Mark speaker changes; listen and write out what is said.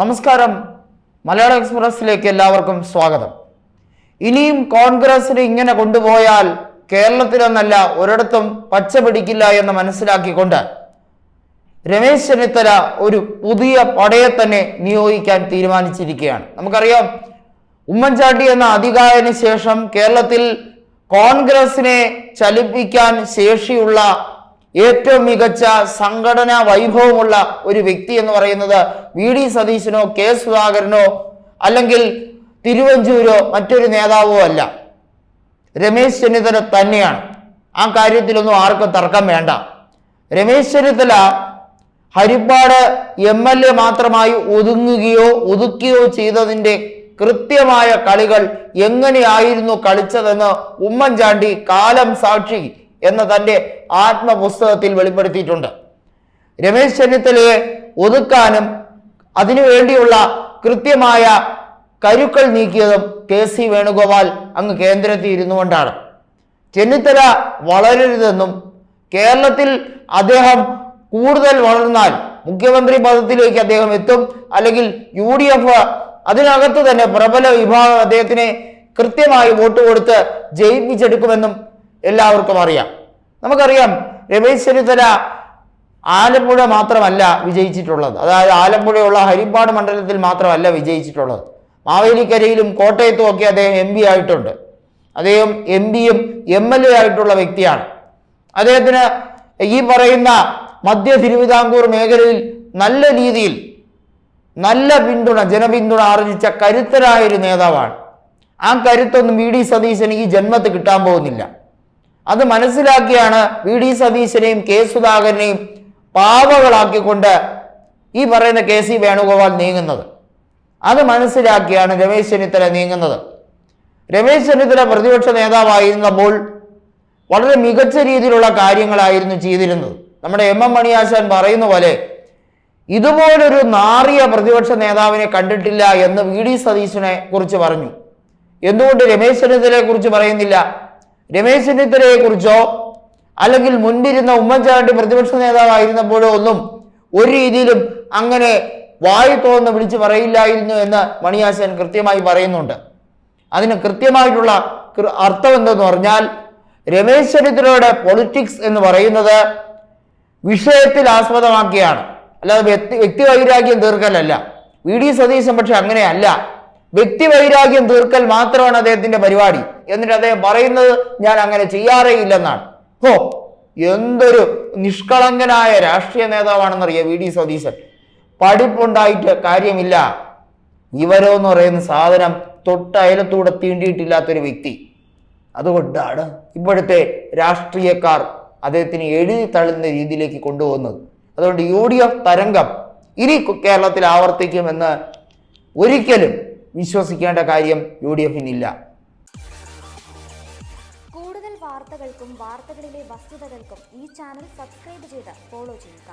Speaker 1: നമസ്കാരം. മലയാള എക്സ്പ്രസിലേക്ക് എല്ലാവർക്കും സ്വാഗതം. ഇനിയും കോൺഗ്രസിന് ഇങ്ങനെ കൊണ്ടുപോയാൽ കേരളത്തിലെന്നല്ല ഒരിടത്തും പച്ച പിടിക്കില്ല എന്ന് മനസ്സിലാക്കിക്കൊണ്ട് രമേശ് ചെന്നിത്തല ഒരു പുതിയ പടയെ തന്നെ നിയോഗിക്കാൻ തീരുമാനിച്ചിരിക്കുകയാണ്. നമുക്കറിയാം ഉമ്മൻചാണ്ടി എന്ന അധികാരന് ശേഷം കേരളത്തിൽ കോൺഗ്രസിനെ ചലിപ്പിക്കാൻ ശേഷിയുള്ള ഏറ്റവും മികച്ച സംഘടനാ വൈഭവമുള്ള ഒരു വ്യക്തി എന്ന് പറയുന്നത് വി ഡി സതീശനോ കെ സുധാകരനോ അല്ലെങ്കിൽ തിരുവഞ്ചൂരോ മറ്റൊരു നേതാവോ അല്ല. രമേശ് ചെന്നിത്തല തന്നെയാണ്. ആ കാര്യത്തിലൊന്നും ആർക്കും തർക്കം വേണ്ട. Ramesh Chennithala Haripad M L A മാത്രമായി ഒതുങ്ങുകയോ ഒതുക്കുകയോ ചെയ്തതിന്റെ കൃത്യമായ കളികൾ എങ്ങനെയായിരുന്നു കളിച്ചതെന്ന് ഉമ്മൻചാണ്ടി കാലം സാക്ഷി എന്ന തന്റെ ആത്മപുസ്തകത്തിൽ വെളിപ്പെടുത്തിയിട്ടുണ്ട്. രമേശ് ചെന്നിത്തലയെ ഒതുക്കാനും അതിനുവേണ്ടിയുള്ള കൃത്യമായ കരുക്കൾ നീക്കിയതും കെ സി വേണുഗോപാൽ അങ്ങ് കേന്ദ്രത്തിൽ ഇരുന്നുകൊണ്ടാണ് ചെന്നിത്തല വളരരുതെന്നും കേരളത്തിൽ അദ്ദേഹം കൂടുതൽ വളർന്നാൽ മുഖ്യമന്ത്രി പദത്തിലേക്ക് അദ്ദേഹം എത്തും അല്ലെങ്കിൽ യു ഡി എഫ് അതിനകത്ത് തന്നെ പ്രബല വിഭാഗം അദ്ദേഹത്തിനെ കൃത്യമായി വോട്ട് കൊടുത്ത് ജയിപ്പിച്ചെടുക്കുമെന്നും എല്ലാവർക്കും അറിയാം. നമുക്കറിയാം രമേശ് ചെന്നിത്തല ആലപ്പുഴ മാത്രമല്ല വിജയിച്ചിട്ടുള്ളത്. അതായത് ആലപ്പുഴയുള്ള ഹരിപ്പാട് മണ്ഡലത്തിൽ മാത്രമല്ല വിജയിച്ചിട്ടുള്ളത്. മാവേലിക്കരയിലും കോട്ടയത്തും ഒക്കെ അദ്ദേഹം എം പി ആയിട്ടുണ്ട്. അദ്ദേഹം എം പിയും എം എൽ എ ആയിട്ടുള്ള വ്യക്തിയാണ്. അദ്ദേഹത്തിന് ഈ പറയുന്ന മധ്യ തിരുവിതാംകൂർ മേഖലയിൽ നല്ല രീതിയിൽ നല്ല പിന്തുണ ജനപിന്തുണ ആർജിച്ച കരുത്തരായ ഒരു നേതാവാണ്. ആ കരുത്തൊന്നും വി ഡി സതീശന് ഈ ജന്മത്ത് കിട്ടാൻ പോകുന്നില്ല. അത് മനസ്സിലാക്കിയാണ് വി ഡി സതീശനെയും കെ സുധാകരനെയും പാവകളാക്കിക്കൊണ്ട് ഈ പറയുന്ന കെ സി വേണുഗോപാൽ നീങ്ങുന്നത്. അത് മനസ്സിലാക്കിയാണ് രമേശ് ചെന്നിത്തല നീങ്ങുന്നത്. രമേശ് ചെന്നിത്തല പ്രതിപക്ഷ നേതാവായിരുന്നപ്പോൾ വളരെ മികച്ച രീതിയിലുള്ള കാര്യങ്ങളായിരുന്നു ചെയ്തിരുന്നത്. നമ്മുടെ എം എം മണിയാശാൻ പറയുന്ന പോലെ ഇതുപോലൊരു നാറിയ പ്രതിപക്ഷ നേതാവിനെ കണ്ടിട്ടില്ല എന്ന് വി ഡി സതീശനെ കുറിച്ച് പറഞ്ഞു. എന്തുകൊണ്ട് രമേശ് ചെന്നിത്തലയെ കുറിച്ച് പറയുന്നില്ല? രമേശ് ചെന്നിത്തലയെ കുറിച്ചോ അല്ലെങ്കിൽ മുൻപിരുന്ന ഉമ്മൻചാണ്ടി പ്രതിപക്ഷ നേതാവായിരുന്നപ്പോഴോ ഒന്നും ഒരു രീതിയിലും അങ്ങനെ വായു തോന്നുന്ന വിളിച്ച് പറയില്ലായിരുന്നു എന്ന് മണിയാശൻ കൃത്യമായി പറയുന്നുണ്ട്. അതിന് കൃത്യമായിട്ടുള്ള അർത്ഥം എന്തെന്ന് പറഞ്ഞാൽ രമേശ് ചെന്നിത്തലയുടെ പൊളിറ്റിക്സ് എന്ന് പറയുന്നത് വിഷയത്തിൽ ആസ്പദമാക്കിയാണ്. അല്ലാതെ വ്യക്തി വൈരാഗ്യം തീർക്കലല്ല. വി. ഡി. സതീശൻ പക്ഷെ അങ്ങനെയല്ല. വ്യക്തി വൈരാഗ്യം തീർക്കൽ മാത്രമാണ് അദ്ദേഹത്തിന്റെ പരിപാടി. എന്നിട്ട് അദ്ദേഹം പറയുന്നത് ഞാൻ അങ്ങനെ ചെയ്യാറേ ഇല്ലെന്നാണ് ഹോ എന്തൊരു നിഷ്കളങ്കനായ രാഷ്ട്രീയ നേതാവാണെന്നറിയ വി. ഡി. സതീശൻ? പഠിപ്പുണ്ടായിട്ട് കാര്യമില്ല. ഇവരോ എന്ന് പറയുന്ന സാധനം തൊട്ട് അയലത്തൂടെ തീണ്ടിയിട്ടില്ലാത്തൊരു വ്യക്തി. അതുകൊണ്ടാണ് ഇപ്പോഴത്തെ രാഷ്ട്രീയക്കാർ അദ്ദേഹത്തിന് എഴുതി തള്ളുന്ന രീതിയിലേക്ക് കൊണ്ടുപോകുന്നത്. അതുകൊണ്ട് യു ഡി എഫ് തരംഗം ഇനി കേരളത്തിൽ ആവർത്തിക്കുമെന്ന് ഒരിക്കലും വിശ്വസിക്കേണ്ട കാര്യം യു ഡി എഫിനില്ല
Speaker 2: കൂടുതൽ വാർത്തകൾക്കും വാർത്തകളിലെ വസ്തുതകൾക്കും ഈ ചാനൽ സബ്സ്ക്രൈബ് ചെയ്ത് ഫോളോ ചെയ്യുക.